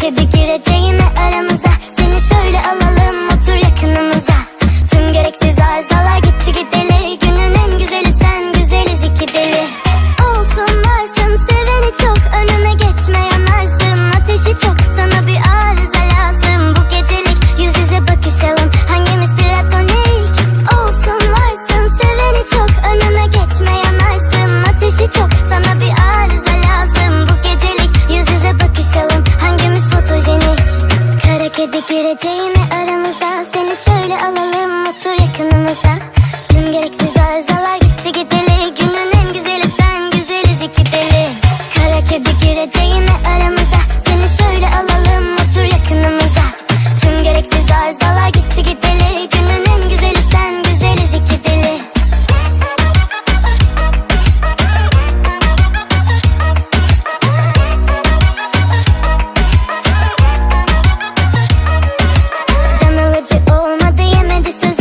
Kedi gireceğine aramıza. Seni şöyle alalım. Hadi gireceğini aramıza Seni şöyle alalım. Otur yakınımıza. Tüm gereksiz arızalar gitti gidiyor This is